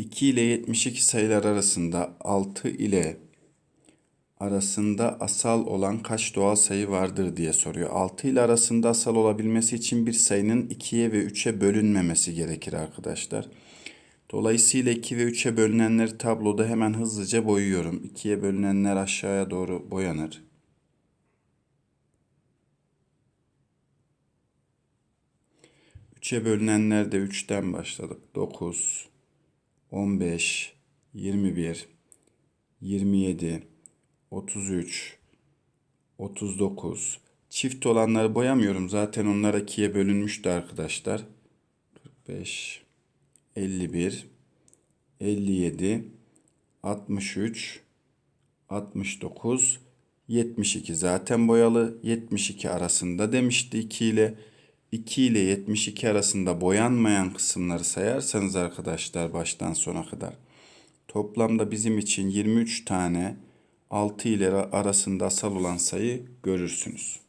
2 ile 72 sayılar arasında 6 ile arasında asal olan kaç doğal sayı vardır diye soruyor. 6 ile arasında asal olabilmesi için bir sayının 2'ye ve 3'e bölünmemesi gerekir arkadaşlar. Dolayısıyla 2 ve 3'e bölünenleri tabloda hemen hızlıca boyuyorum. 2'ye bölünenler aşağıya doğru boyanır. Üçe bölünenlerde 3'ten başladık. 9, 15, 21, 27, 33, 39. Çift olanları boyamıyorum. Zaten onlar ikiye bölünmüştü arkadaşlar. 45, 51, 57, 63, 69, 72 zaten boyalı. 72 arasında demişti 2 ile. 2 ile 72 arasında boyanmayan kısımları sayarsanız arkadaşlar baştan sona kadar toplamda bizim için 23 tane 6 ile arasında asal olan sayı görürsünüz.